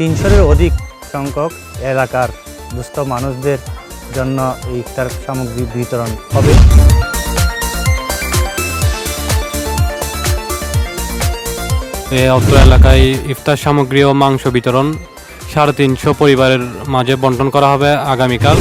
তিনশোরও অধিক সংখ্যক এলাকার দুস্থ মানুষদের জন্য ইফতার সামগ্রী বিতরণ হবে। অত্র এলাকায় ইফতার সামগ্রী ও মাংস বিতরণ সাড়ে তিনশো পরিবারের মাঝে বন্টন করা হবে আগামীকাল।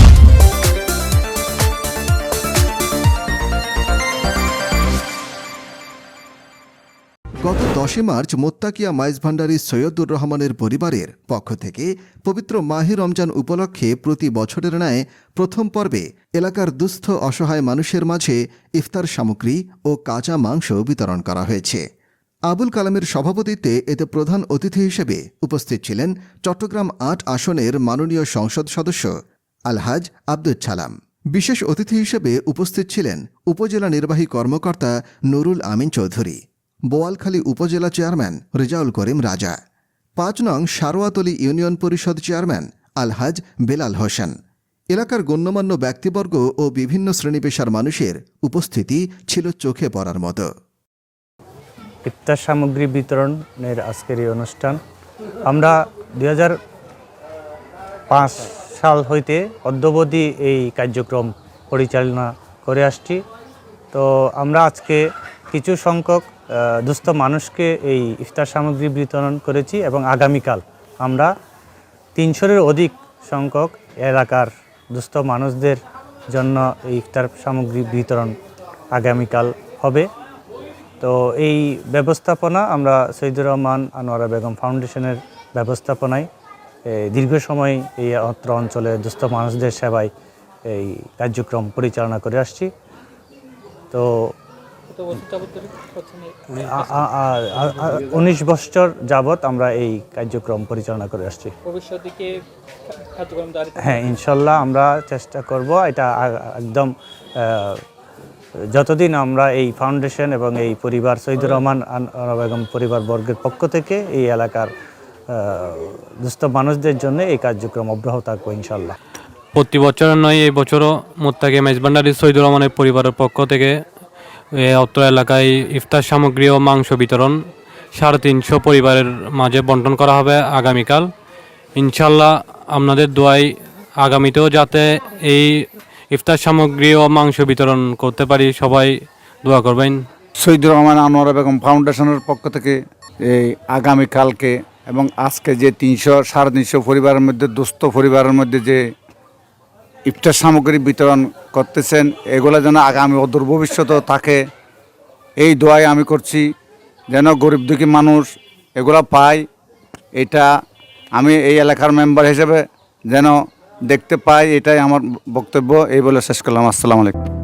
গত দশই মার্চ মোত্তাকিয়া মাইজ ভান্ডারী সৈয়দুর রহমানের পরিবারের পক্ষ থেকে পবিত্র মাহি রমজান উপলক্ষে প্রতি বছরের ন্যায় প্রথম পর্বে এলাকার দুস্থ অসহায় মানুষের মাঝে ইফতার সামগ্রী ও কাঁচা মাংস বিতরণ করা হয়েছে। আবুল কালামের সভাপতিত্বে এতে প্রধান অতিথি হিসেবে উপস্থিত ছিলেন চট্টগ্রাম আট আসনের মাননীয় সংসদ সদস্য আলহাজ আব্দুল ছালাম বিশেষ অতিথি হিসেবে উপস্থিত ছিলেন উপজেলা নির্বাহী কর্মকর্তা নুরুল আমিন চৌধুরী। বোয়ালখালী উপজেলা চেয়ারম্যান রেজাউল করিম রাজা। পাঁচ নং সারোয়াতলি ইউনিয়ন পরিষদ চেয়ারম্যান আলহাজ বেলাল হোসেন। এলাকার গণ্যমান্য ব্যক্তিবর্গ ও বিভিন্ন শ্রেণীপেশার মানুষের উপস্থিতি ছিল চোখে পড়ার মতো। ইফতার সামগ্রী বিতরণের আজকের এই অনুষ্ঠান। আমরা দুই পাঁচ সাল হইতে অদ্যবধি এই কার্যক্রম পরিচালনা করে আসছি। তো আমরা আজকে কিছু সংখ্যক দুস্থ মানুষকে এই ইফতার সামগ্রী বিতরণ করেছি এবং আগামীকাল আমরা তিনশোরের অধিক সংখ্যক এলাকার দুস্থ মানুষদের জন্য এই ইফতার সামগ্রী বিতরণ আগামীকাল হবে। তো এই ব্যবস্থাপনা আমরা সৈদুর রহমান আনোয়ারা বেগম ফাউন্ডেশনের ব্যবস্থাপনায় দীর্ঘ সময় এই অত্র অঞ্চলে দুস্থ মানুষদের সেবায় এই কার্যক্রম পরিচালনা করে আসছি। তো উনিশ বছর যাবৎ আমরা এই কার্যক্রম পরিচালনা করে আসছি। হ্যাঁ ইনশাল্লাহ আমরা চেষ্টা করব এটা একদম যতদিন আমরা এই ফাউন্ডেশন এবং এই পরিবার সৈদুর রহমান বেগম পরিবার বর্গের পক্ষ থেকে এই এলাকার দুস্থ মানুষদের জন্য এই কার্যক্রম অব্যাহত থাকব ইনশাল্লাহ। প্রতি বছরের নয় এই বছরও মোত্তাকে মেজবান্ডারি সৈদুর রহমানের পরিবারের পক্ষ থেকে অত্র এলাকায় ইফতার সামগ্রী ও মাংস বিতরণ সাড়ে তিনশো পরিবারের মাঝে বন্টন করা হবে আগামীকাল। ইনশাল্লাহ আপনাদের দোয়াই আগামীতেও যাতে এই ইফতার সামগ্রী ও মাংস বিতরণ করতে পারি, সবাই দোয়া করবেন। শহীদুর রহমান আনোয়ারা বেগম ফাউন্ডেশনের পক্ষ থেকে এই আগামীকালকে এবং আজকে যে তিনশো, সাড়ে তিনশো পরিবারের মধ্যে, দুস্থ পরিবারের মধ্যে যে ইফতার সামগ্রী বিতরণ করতেছেন। এগুলো যেন আগামী অদূর ভবিষ্যতেও থাকে। এই দোয়াই আমি করছি, যেন গরিব দুঃখী মানুষ এগুলো পায়। এটা আমি এই এলাকার মেম্বার হিসেবে যেন দেখতে পাই, এটাই আমার বক্তব্য। এই বলে শেষ করলাম। আসসালামু আলাইকুম।